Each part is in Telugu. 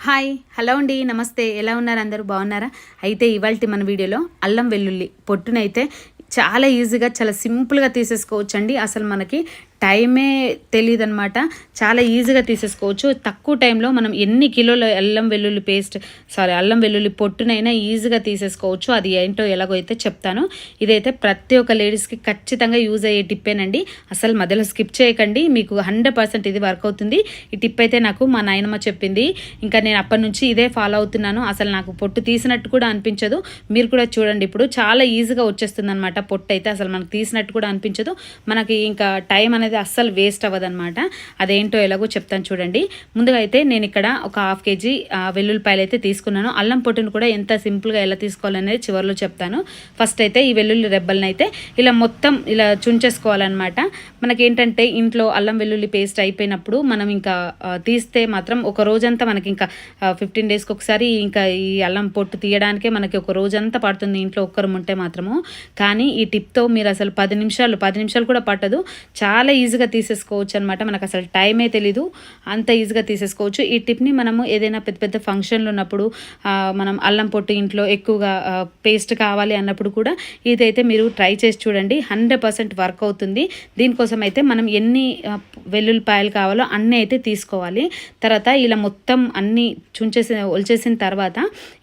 హాయ్ హలో అండి నమస్తే. ఎలా ఉన్నారు అందరూ? బాగున్నారా? అయితే ఇవాళ మన వీడియోలో అల్లం వెల్లుల్లి పొట్టునైతే చాలా ఈజీగా చాలా సింపుల్గా తీసేసుకోవచ్చు అండి అసలు మనకి టైమే తెలియదు అనమాట చాలా ఈజీగా తీసేసుకోవచ్చు. తక్కువ టైంలో మనం ఎన్ని కిలోల అల్లం వెల్లుల్లి పేస్ట్ సారీ అల్లం వెల్లుల్లి పొట్టునైనా ఈజీగా తీసేసుకోవచ్చు. అది ఏంటో ఎలాగో అయితే చెప్తాను. ఇదైతే ప్రతి ఒక్క లేడీస్కి ఖచ్చితంగా యూజ్ అయ్యే టిప్పేనండి. అసలు మధ్యలో స్కిప్ చేయకండి. మీకు హండ్రెడ్ పర్సెంట్ ఇది వర్క్ అవుతుంది. ఈ టిప్ అయితే నాకు మా నాయనమ్మ చెప్పింది. ఇంకా నేను అప్పటి నుంచి ఇదే ఫాలో అవుతున్నాను. అసలు నాకు పొట్టు తీసినట్టు కూడా అనిపించదు. మీరు కూడా చూడండి ఇప్పుడు. చాలా ఈజీగా వచ్చేస్తుంది అనమాట పొట్టు అయితే అసలు మనకు తీసినట్టు కూడా అనిపించదు. మనకి ఇంకా టైం అనేది అస్సలు వేస్ట్ అవ్వదనమాట అదేంటో ఎలాగో చెప్తాను చూడండి. ముందుగా అయితే నేను ఇక్కడ ఒక హాఫ్ కేజీ వెల్లుల్లిపాయలు అయితే తీసుకున్నాను. అల్లం పొట్టును కూడా ఎంత సింపుల్గా ఎలా తీసుకోవాలనేది చివరిలో చెప్తాను. ఫస్ట్ అయితే ఈ వెల్లుల్లి రెబ్బల్ని అయితే ఇలా మొత్తం ఇలా చుంచేసుకోవాలన్నమాట. మనకి ఏంటంటే ఇంట్లో అల్లం వెల్లుల్లి పేస్ట్ అయిపోయినప్పుడు మనం ఇంకా తీస్తే మాత్రం ఒక రోజంతా మనకి ఇంకా ఫిఫ్టీన్ డేస్కి ఒకసారి ఇంకా ఈ అల్లం పొట్టు తీయడానికే మనకి ఒక రోజంతా పడుతుంది ఇంట్లో ఒక్కరు ఉంటే మాత్రము. కానీ ఈ టిప్తో మీరు అసలు పది నిమిషాలు పది నిమిషాలు కూడా పట్టదు. చాలా ఈజీగా తీసేసుకోవచ్చు అనమాట మనకు అసలు టైమే తెలీదు. అంత ఈజీగా తీసేసుకోవచ్చు. ఈ టిప్ని మనము ఏదైనా పెద్ద పెద్ద ఫంక్షన్లు ఉన్నప్పుడు మనం అల్లం పొట్టు ఇంట్లో ఎక్కువగా పేస్ట్ కావాలి అన్నప్పుడు కూడా ఇదైతే మీరు ట్రై చేసి చూడండి. హండ్రెడ్ పర్సెంట్ వర్క్ అవుతుంది. దీనికోసం అయితే మనం ఎన్ని వెల్లుల్లిపాయలు కావాలో అన్నీ అయితే తీసుకోవాలి. తర్వాత ఇలా మొత్తం అన్నీ చుంచేసి ఒలిచేసిన తర్వాత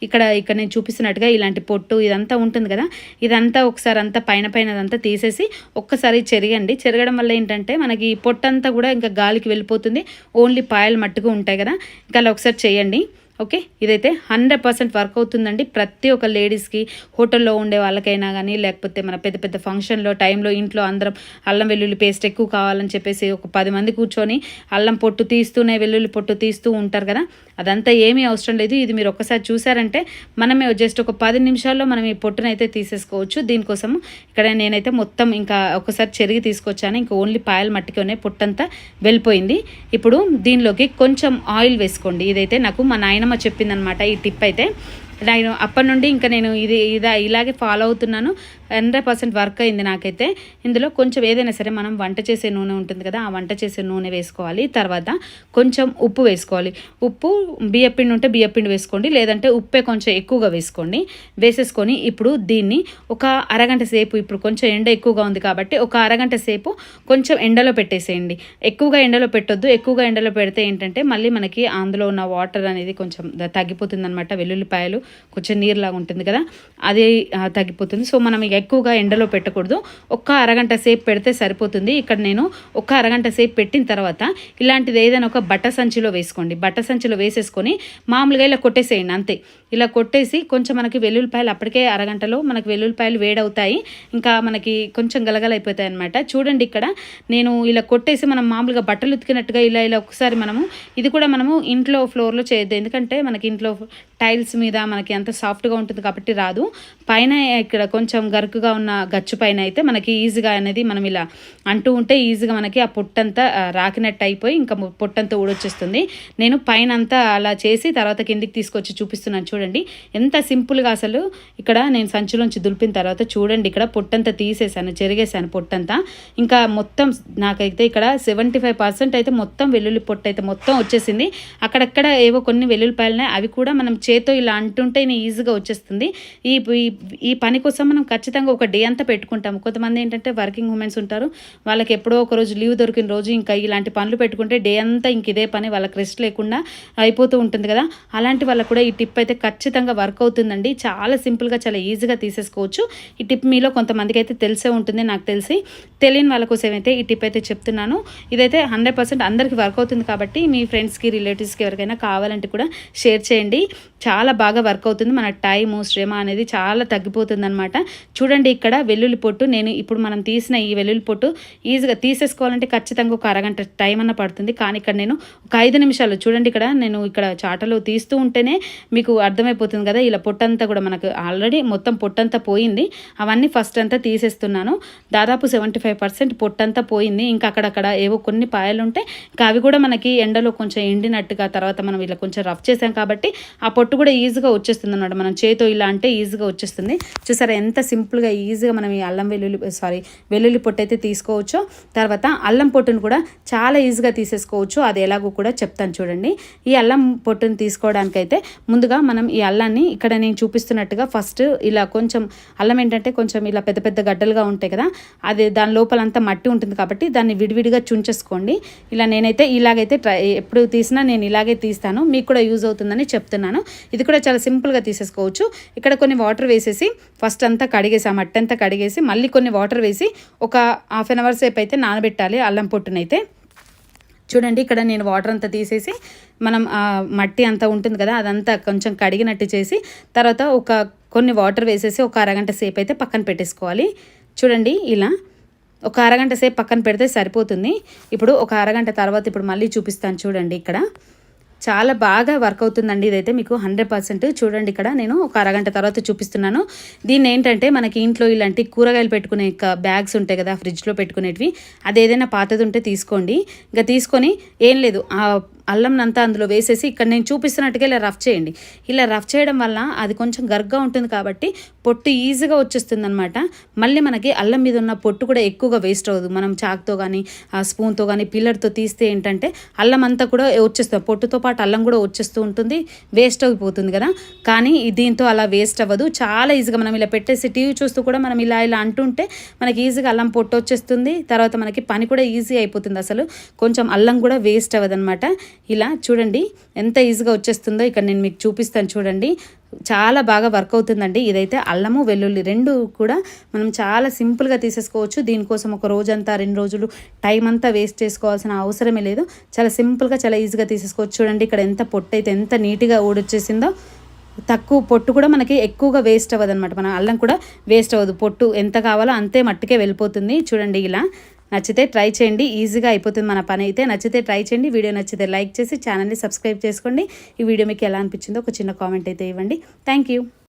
ఇక్కడ ఇక్కడ నేను చూపిస్తున్నట్టుగా ఇలాంటి పొట్టు ఇదంతా ఉంటుంది కదా. ఇదంతా ఒకసారి అంతా పైన పైన అదంతా తీసేసి ఒక్కసారి చెరగండి. చెరగడం వల్ల ఏంటంటే మనకి పొట్టంతా కూడా ఇంకా గాలికి వెళ్ళిపోతుంది. ఓన్లీ పాయలు మట్టుకు ఉంటాయి కదా. ఇంకా అలా ఒకసారి చేయండి. ఓకే? ఇదైతే హండ్రెడ్ పర్సెంట్ వర్క్ అవుతుందండి. ప్రతి ఒక్క లేడీస్కి హోటల్లో ఉండే వాళ్ళకైనా కానీ లేకపోతే మన పెద్ద పెద్ద ఫంక్షన్లో టైంలో ఇంట్లో అందరం అల్లం వెల్లుల్లి పేస్ట్ ఎక్కువ కావాలని చెప్పేసి ఒక పది మంది కూర్చొని అల్లం పొట్టు తీస్తూనే వెల్లుల్లి పొట్టు తీస్తూ ఉంటారు కదా? అదంతా ఏమీ అవసరం లేదు. ఇది మీరు ఒక్కసారి చూసారంటే మనమే జస్ట్ ఒక పది నిమిషాల్లో మనం ఈ పొట్టునైతే తీసేసుకోవచ్చు. దీనికోసం ఇక్కడ నేనైతే మొత్తం ఇంకా ఒకసారి చెరిగి తీసుకొచ్చాను. ఇంకా ఓన్లీ పాయలు మట్టిలోనే పొట్టంతా వెళ్ళిపోయింది. ఇప్పుడు దీనిలోకి కొంచెం ఆయిల్ వేసుకోండి. ఇదైతే నాకు మా నాయనమ్మ చెప్పిందనమాట ఈ టిప్ అయితే. నేను అప్పటి నుండి ఇంకా నేను ఇది ఇదా ఇలాగే ఫాలో అవుతున్నాను. హండ్రెడ్ పర్సెంట్ వర్క్ అయింది నాకైతే. ఇందులో కొంచెం ఏదైనా సరే మనం వంట చేసే నూనె ఉంటుంది కదా ఆ వంట చేసే నూనె వేసుకోవాలి. తర్వాత కొంచెం ఉప్పు వేసుకోవాలి. ఉప్పు బియ్యపిండి ఉంటే బియ్యపిండి వేసుకోండి లేదంటే ఉప్పే కొంచెం ఎక్కువగా వేసుకోండి. వేసేసుకొని ఇప్పుడు దీన్ని ఒక అరగంట సేపు ఇప్పుడు కొంచెం ఎండ ఎక్కువగా ఉంది కాబట్టి ఒక అరగంట సేపు కొంచెం ఎండలో పెట్టేసేయండి. ఎక్కువగా ఎండలో పెట్టొద్దు. ఎక్కువగా ఎండలో పెడితే ఏంటంటే మళ్ళీ మనకి అందులో ఉన్న వాటర్ అనేది కొంచెం తగ్గిపోతుంది అనమాట వెల్లుల్లిపాయలు కొంచెం నీరులాగా ఉంటుంది కదా అది తగ్గిపోతుంది. సో మనం ఇక ఎక్కువగా ఎండలో పెట్టకూడదు. ఒక్క అరగంట సేపు పెడితే సరిపోతుంది. ఇక్కడ నేను ఒక్క అరగంట సేపు పెట్టిన తర్వాత ఇలాంటిది ఏదైనా ఒక బట్ట సంచిలో వేసుకోండి. బట్ట సంచిలో వేసేసుకొని మామూలుగా ఇలా కొట్టేసేయండి అంతే. ఇలా కొట్టేసి కొంచెం మనకి వెల్లుల్లిపాయలు అప్పటికే అరగంటలో మనకి వెల్లుల్లిపాయలు వేడవుతాయి. ఇంకా మనకి కొంచెం గలగలైపోతాయి అనమాట చూడండి ఇక్కడ నేను ఇలా కొట్టేసి మనం మామూలుగా బట్టలు ఉతికినట్టుగా ఇలా ఇలా ఒకసారి మనము ఇది కూడా మనము ఇంట్లో ఫ్లోర్లో చేయొద్దు. ఎందుకంటే మనకి ఇంట్లో టైల్స్ మీద మనకి అంత సాఫ్ట్గా ఉంటుంది కాబట్టి రాదు. పైన ఇక్కడ కొంచెం గరుకుగా ఉన్న గచ్చు పైన అయితే మనకి ఈజీగా అనేది మనం ఇలా అంటూ ఉంటే ఈజీగా మనకి ఆ పొట్టంతా రాకినట్టు అయిపోయి ఇంకా పొట్టంతా ఊడొచ్చేస్తుంది. నేను పైన అంతా అలా చేసి తర్వాత కిందికి తీసుకొచ్చి చూపిస్తున్నాను చూడండి. ఎంత సింపుల్గా అసలు. ఇక్కడ నేను సంచిలోంచి దులిపిన తర్వాత చూడండి ఇక్కడ పొట్టంతా తీసేసాను చెరిగేసాను పొట్టంతా. ఇంకా మొత్తం నాకైతే ఇక్కడ సెవెంటీ ఫైవ్ పర్సెంట్ అయితే మొత్తం వెల్లుల్లి పొట్టు అయితే మొత్తం వచ్చేసింది. అక్కడక్కడ ఏవో కొన్ని వెల్లుల్లిపాయలున్నాయి. అవి కూడా మనం చేతో ఇలా అంటుంటే ఈజీగా వచ్చేస్తుంది. ఈ- ఈ పని కోసం మనం ఖచ్చితంగా ఒక డే అంతా పెట్టుకుంటాము. కొంతమంది ఏంటంటే వర్కింగ్ ఉమెన్స్ ఉంటారు. వాళ్ళకి ఎప్పుడో ఒక రోజు లీవ్ దొరికిన రోజు ఇంకా ఇలాంటి పనులు పెట్టుకుంటే డే అంతా ఇంక ఇదే పని వాళ్ళకి రెస్ట్ లేకుండా అయిపోతూ ఉంటుంది కదా. అలాంటి వాళ్ళకు కూడా ఈ టిప్ అయితే ఖచ్చితంగా వర్క్ అవుతుందండి. చాలా సింపుల్గా చాలా ఈజీగా తీసేసుకోవచ్చు. ఈ టిప్ మీలో కొంతమందికి అయితే తెలిసే ఉంటుంది నాకు తెలిసి. తెలియని వాళ్ళ కోసం అయితే ఈ టిప్ అయితే చెప్తున్నాను. ఇదైతే హండ్రెడ్ పర్సెంట్ అందరికీ వర్క్ అవుతుంది కాబట్టి మీ ఫ్రెండ్స్కి రిలేటివ్స్కి ఎవరికైనా కావాలంటే కూడా షేర్ చేయండి. చాలా బాగా వర్క్ అవుతుంది. మన టైము శ్రమ అనేది చాలా తగ్గిపోతుంది అనమాట చూడండి ఇక్కడ వెల్లుల్లి పొట్టు. నేను ఇప్పుడు మనం తీసిన ఈ వెల్లుల్లి పొట్టు ఈజీగా తీసేసుకోవాలంటే ఖచ్చితంగా ఒక అరగంట టైం అన్న పడుతుంది. కానీ ఇక్కడ నేను ఒక ఐదు నిమిషాలు చూడండి ఇక్కడ. నేను ఇక్కడ చాటలో తీస్తూ ఉంటేనే మీకు అర్థమైపోతుంది కదా. ఇలా పొట్టంతా కూడా మనకు ఆల్రెడీ మొత్తం పొట్టంతా పోయింది. అవన్నీ ఫస్ట్ అంతా తీసేస్తున్నాను. దాదాపు సెవెంటీ ఫైవ్ పర్సెంట్ పొట్టంతా పోయింది. ఇంకా అక్కడక్కడ ఏవో కొన్ని పాయలు ఇంకా అవి కూడా మనకి ఎండలో కొంచెం ఎండినట్టుగా తర్వాత మనం ఇలా కొంచెం రఫ్ చేసాం కాబట్టి ఆ పొట్టు కూడా ఈజీగా వచ్చేస్తుంది అన్నమాట మనం చేతో ఇలా అంటే ఈజీగా వచ్చేస్తుంది. చూసారా ఎంత సింపుల్ సింపుల్గా ఈజీగా మనం ఈ అల్లం వెల్లుల్లి సారీ వెల్లుల్లి పొట్టు అయితే తీసుకోవచ్చు. తర్వాత అల్లం పొట్టును కూడా చాలా ఈజీగా తీసేసుకోవచ్చు. అది ఎలాగో కూడా చెప్తాను చూడండి. ఈ అల్లం పొట్టును తీసుకోవడానికైతే ముందుగా మనం ఈ అల్లాన్ని ఇక్కడ నేను చూపిస్తున్నట్టుగా ఫస్ట్ ఇలా కొంచెం అల్లం ఏంటంటే కొంచెం ఇలా పెద్ద పెద్ద గడ్డలుగా ఉంటాయి కదా అది దాని లోపలంతా మట్టి ఉంటుంది కాబట్టి దాన్ని విడివిడిగా చుంచేసుకోండి. ఇలా నేనైతే ఇలాగైతే ట్రై ఎప్పుడు తీసినా నేను ఇలాగే తీస్తాను. మీకు కూడా యూజ్ అవుతుందని చెప్తున్నాను. ఇది కూడా చాలా సింపుల్గా తీసేసుకోవచ్చు. ఇక్కడ కొన్ని వాటర్ వేసేసి ఫస్ట్ అంతా కడిగేసి ఆ మట్టి అంతా కడిగేసి మళ్ళీ కొన్ని వాటర్ వేసి ఒక హాఫ్ అన్ అవర్ సేపు అయితే నానబెట్టాలి అల్లం పొట్టునైతే. చూడండి ఇక్కడ నేను వాటర్ అంతా తీసేసి మనం ఆ మట్టి అంతా ఉంటుంది కదా అదంతా కొంచెం కడిగినట్టు చేసి తర్వాత ఒక కొన్ని వాటర్ వేసేసి ఒక అరగంట సేపు అయితే పక్కన పెట్టేసుకోవాలి. చూడండి ఇలా ఒక అరగంట సేపు పక్కన పెడితే సరిపోతుంది. ఇప్పుడు ఒక అరగంట తర్వాత ఇప్పుడు మళ్ళీ చూపిస్తాను చూడండి ఇక్కడ. చాలా బాగా వర్క్ అవుతుందండి ఇదైతే మీకు హండ్రెడ్ పర్సెంట్. చూడండి ఇక్కడ నేను ఒక అరగంట తర్వాత చూపిస్తున్నాను. దీన్ని ఏంటంటే మనకి ఇంట్లో ఇలాంటి కూరగాయలు పెట్టుకునే బ్యాగ్స్ ఉంటాయి కదా ఫ్రిడ్జ్లో పెట్టుకునేటివి. అది ఏదైనా పాతది ఉంటే తీసుకోండి. ఇంకా తీసుకొని ఏం లేదు అల్లంనంతా అందులో వేసేసి ఇక్కడ నేను చూపిస్తున్నట్టుగా ఇలా రఫ్ చేయండి. ఇలా రఫ్ చేయడం వల్ల అది కొంచెం గర్గా ఉంటుంది కాబట్టి పొట్టు ఈజీగా వచ్చేస్తుంది అనమాట మళ్ళీ మనకి అల్లం మీద ఉన్న పొట్టు కూడా ఎక్కువగా వేస్ట్ అవ్వదు. మనం చాక్తో కానీ ఆ స్పూన్తో కానీ పిల్లర్తో తీస్తే ఏంటంటే అల్లం అంతా కూడా వచ్చేస్తుంది. పొట్టుతో పాటు అల్లం కూడా వచ్చేస్తూ ఉంటుంది. వేస్ట్ అయిపోతుంది కదా. కానీ దీంతో అలా వేస్ట్ అవ్వదు. చాలా ఈజీగా మనం ఇలా పెట్టేసి టీవీ చూస్తూ కూడా మనం ఇలా ఇలా అంటుంటే మనకి ఈజీగా అల్లం పొట్టు వచ్చేస్తుంది. తర్వాత మనకి పని కూడా ఈజీ అయిపోతుంది అసలు. కొంచెం అల్లం కూడా వేస్ట్ అవ్వదన్నమాట. ఇలా చూడండి ఎంత ఈజీగా వచ్చేస్తుందో ఇక్కడ నేను మీకు చూపిస్తాను చూడండి. చాలా బాగా వర్క్ అవుతుందండి. ఇదైతే అల్లము వెల్లుల్లి రెండు కూడా మనం చాలా సింపుల్గా తీసేసుకోవచ్చు. దీనికోసం ఒక రోజంతా రెండు రోజులు టైం అంతా వేస్ట్ చేసుకోవాల్సిన అవసరమే లేదు. చాలా సింపుల్గా చాలా ఈజీగా తీసేసుకోవచ్చు. చూడండి ఇక్కడ ఎంత పొట్టు అయితే ఎంత నీట్గా ఊడొచ్చేసిందో. తక్కువ పొట్టు కూడా మనకి ఎక్కువగా వేస్ట్ అవ్వదు అనమాట మన అల్లం కూడా వేస్ట్ అవ్వదు. పొట్టు ఎంత కావాలో అంతే మట్టుకే వెళ్ళిపోతుంది. చూడండి ఇలా నచ్చితే ట్రై చేయండి. ఈజీగా అయిపోతుంది మన పని అయితే. నచ్చితే ట్రై చేయండి. వీడియో నచ్చితే లైక్ చేసి ఛానల్ని సబ్స్క్రైబ్ చేసుకోండి. ఈ వీడియో మీకు ఎలా అనిపించిందో ఒక చిన్న కామెంట్ అయితే ఇవ్వండి. Thank you.